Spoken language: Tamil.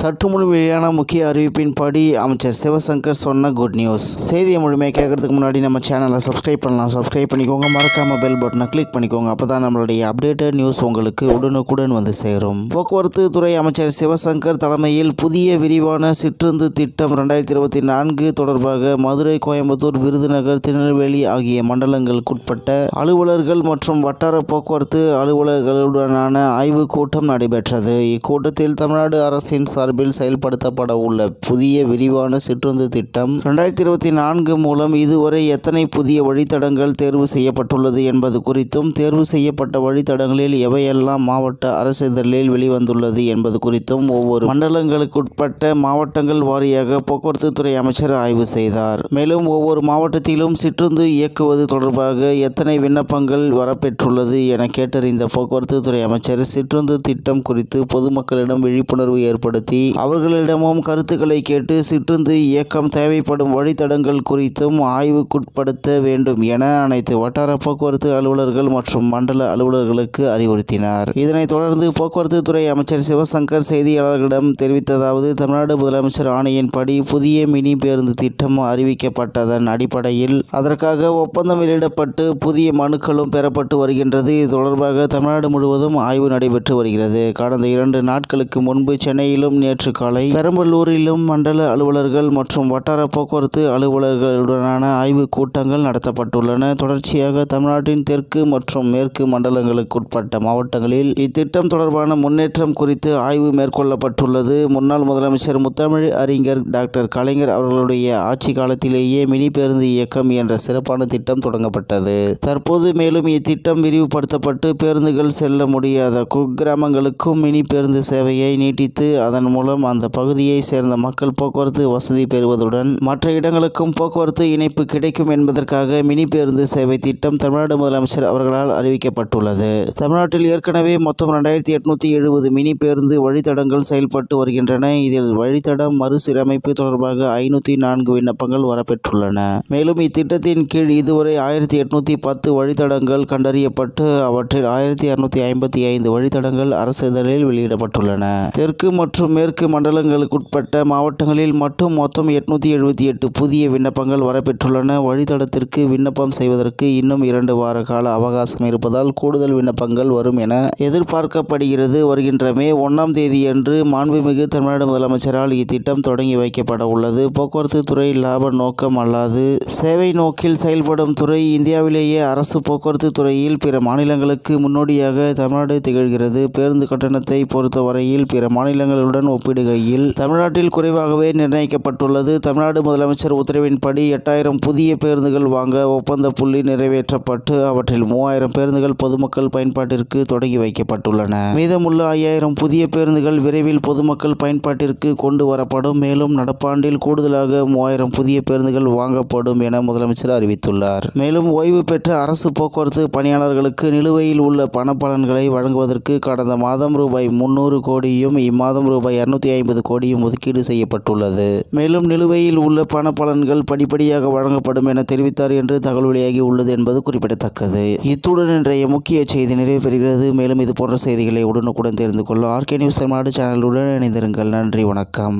சற்று முன் வெளியான முக்கிய அறிவிப்பின்படி அமைச்சர் சிவசங்கர் சொன்ன குட் நியூஸ் செய்தியை முழுமையாக கேட்கறதுக்கு முன்னாடி நம்ம சேனலை சப்ஸ்கிரைப் பண்ணலாம். சப்ஸ்கிரைப் பண்ணிக்கோங்க. மறக்காம பெல் பட்டனை கிளிக் பண்ணிக்கோங்க. அப்போ தான் நம்மளுடைய அப்டேட்டட் நியூஸ் உங்களுக்கு உடனுக்குடன் வந்து சேரும். போக்குவரத்து துறை அமைச்சர் சிவசங்கர் தலைமையில் புதிய விரிவான சிற்றுந்து திட்டம் ரெண்டாயிரத்தி இருபத்தி நான்கு தொடர்பாக மதுரை கோயம்புத்தூர் விருதுநகர் திருநெல்வேலி ஆகிய மண்டலங்களுக்குட்பட்ட அலுவலர்கள் மற்றும் வட்டார போக்குவரத்து அலுவலர்களுடனான ஆய்வுக் கூட்டம் நடைபெற்றது. இக்கூட்டத்தில் தமிழ்நாடு அரசின் சார்பில் செயல்படுத்தப்பட உள்ள புதிய விரிவான சிற்றுந்து திட்டம் ரெண்டாயிரத்தி இருபத்தி நான்கு மூலம் இதுவரை எத்தனை புதிய வழித்தடங்கள் தேர்வு செய்யப்பட்டுள்ளது என்பது குறித்தும் தேர்வு செய்யப்பட்ட வழித்தடங்களில் எவையெல்லாம் மாவட்ட அரசு இதழில் வெளிவந்துள்ளது என்பது குறித்தும் ஒவ்வொரு மண்டலங்களுக்குட்பட்ட மாவட்டங்கள் வாரியாக போக்குவரத்து துறை அமைச்சர் ஆய்வு செய்தார். மேலும் ஒவ்வொரு மாவட்டத்திலும் சிற்றுந்து இயக்குவது தொடர்பாக எத்தனை விண்ணப்பங்கள் வரப்பெற்றுள்ளது என கேட்டறிந்த போக்குவரத்து துறை அமைச்சர் சிற்றுந்து திட்டம் குறித்து பொதுமக்களிடம் விழிப்புணர்வு ஏற்படுத்தி அவர்களிடமும் கருத்துக்களை கேட்டு சிற்றுந்து இயக்கம் தேவைப்படும் வழித்தடங்கள் குறித்தும் ஆய்வுக்குட்படுத்த வேண்டும் என அனைத்து வட்டார போக்குவரத்து அலுவலர்கள் மற்றும் மண்டல அலுவலர்களுக்கு அறிவுறுத்தினார். இதனைத் தொடர்ந்து போக்குவரத்து துறை அமைச்சர் சிவசங்கர் செய்தியாளர்களிடம் தெரிவித்ததாவது தமிழ்நாடு முதலமைச்சர் ஆணையின்படி புதிய மினி பேருந்து திட்டம் அறிவிக்கப்பட்டதன் அடிப்படையில் அதற்காக ஒப்பந்தம் வெளியிடப்பட்டு புதிய மனுக்களும் பெறப்பட்டு வருகின்றது. இது தொடர்பாக தமிழ்நாடு முழுவதும் ஆய்வு நடைபெற்று வருகிறது. கடந்த இரண்டு நாட்களுக்கு முன்பு சென்னையிலும் நேற்று காலை பெரம்பலூரிலும் மண்டல அலுவலர்கள் மற்றும் வட்டார போக்குவரத்து அலுவலர்களுடனான ஆய்வுக் கூட்டங்கள் நடத்தப்பட்டுள்ளன. தொடர்ச்சியாக தமிழ்நாட்டின் தெற்கு மற்றும் மேற்கு மண்டலங்களுக்குட்பட்ட மாவட்டங்களில் இத்திட்டம் தொடர்பான முன்னேற்றம் குறித்து ஆய்வு மேற்கொள்ளப்பட்டுள்ளது. முன்னாள் முதலமைச்சர் முத்தமிழ் அறிஞர் டாக்டர் கலைஞர் அவர்களுடைய ஆட்சி காலத்திலேயே மினி பேருந்து இயக்கம் என்ற சிறப்பான திட்டம் தொடங்கப்பட்டது. தற்போது மேலும் இத்திட்டம் விரிவுபடுத்தப்பட்டு பேருந்துகள் செல்ல முடியாத குக்கிராமங்களுக்கும் மினி பேருந்து சேவையை நீட்டித்து அதன் மூலம் மூலம் அந்த பகுதியை சேர்ந்த மக்கள் போக்குவரத்து வசதி பெறுவதுடன் மற்ற இடங்களுக்கும் போக்குவரத்து இணைப்பு கிடைக்கும் என்பதற்காக மினி பேருந்து சேவை திட்டம் தமிழ்நாடு முதலமைச்சர் அவர்களால் அறிவிக்கப்பட்டுள்ளது. தமிழ்நாட்டில் ஏற்கனவே மொத்தம் ரெண்டாயிரத்தி எட்நூத்தி எழுபது மினி பேருந்து வழித்தடங்கள் செயல்பட்டு வருகின்றன. இதில் வழித்தடம் மறுசீரமைப்பு தொடர்பாக ஐநூற்றி நான்கு விண்ணப்பங்கள் வரப்பெற்றுள்ளன. மேலும் இத்திட்டத்தின் கீழ் இதுவரை ஆயிரத்தி எட்நூத்தி பத்து வழித்தடங்கள் கண்டறியப்பட்டு அவற்றில் ஆயிரத்தி அறுநூத்தி ஐம்பத்தி ஐந்து வழித்தடங்கள் அரசு இதழில் வெளியிடப்பட்டுள்ளன. தெற்கு மற்றும் மேற்கு மண்டலங்களுக்குட்பட்ட மாவட்டங்களில் மட்டும் மொத்தம் எட்நூத்தி எழுபத்தி எட்டு புதிய விண்ணப்பங்கள் வரப்பெற்றுள்ளன. வழித்தடத்திற்கு விண்ணப்பம் செய்வதற்கு இன்னும் இரண்டு வார கால அவகாசம் இருப்பதால் கூடுதல் விண்ணப்பங்கள் வரும் என எதிர்பார்க்கப்படுகிறது. வருகின்ற மே ஒன்றாம் தேதியன்று மாண்புமிகு தமிழ்நாடு முதலமைச்சரால் இத்திட்டம் தொடங்கி வைக்கப்பட உள்ளது. போக்குவரத்து துறை லாப நோக்கம் அல்லாது சேவை நோக்கில் செயல்படும் துறை இந்தியாவிலேயே அரசு போக்குவரத்து துறையில் பிற மாநிலங்களுக்கு முன்னோடியாக தமிழ்நாடு திகழ்கிறது. பேருந்து கட்டணத்தை பொறுத்தவரையில் பிற மாநிலங்களுடன் ஒப்பிடுகையில் தமிழ்நாட்டில் குறைவாகவே நிர்ணயிக்கப்பட்டுள்ளது. தமிழ்நாடு முதலமைச்சர் உத்தரவின்படி எட்டாயிரம் புதிய பேருந்துகள் வாங்க ஒப்பந்த புள்ளி நிறைவேற்றப்பட்டு அவற்றில் மூவாயிரம் பேருந்துகள் பொதுமக்கள் பயன்பாட்டிற்கு தொடங்கி வைக்கப்பட்டுள்ளன. மீதமுள்ள ஐயாயிரம் புதிய பேருந்துகள் விரைவில் பொதுமக்கள் பயன்பாட்டிற்கு கொண்டு வரப்படும். மேலும் நடப்பாண்டில் கூடுதலாக மூவாயிரம் புதிய பேருந்துகள் வாங்கப்படும் என முதலமைச்சர் அறிவித்துள்ளார். மேலும் ஓய்வு பெற்ற அரசு போக்குவரத்து பணியாளர்களுக்கு நிலுவையில் உள்ள பணப்பலன்களை வழங்குவதற்கு கடந்த மாதம் ரூபாய் முன்னூறு கோடியும் இம்மாதம் ரூபாய் இருநூத்தி ஐம்பது கோடியும் ஒதுக்கீடு செய்யப்பட்டுள்ளது. மேலும் நிலுவையில் உள்ள பண பலன்கள் படிப்படியாக வழங்கப்படும் என தெரிவித்தார் என்று தகவல் வெளியாகி உள்ளது என்பது குறிப்பிடத்தக்கது. இத்துடன் இன்றைய முக்கிய செய்தி நிறைவு பெறுகிறது. மேலும் இது போன்ற செய்திகளை உடனுக்குடன் தெரிந்து கொள்ள ஆர்கே நியூஸ் தமிழ்நாடு சேனலுடன் இணைந்திருங்கள். நன்றி வணக்கம்.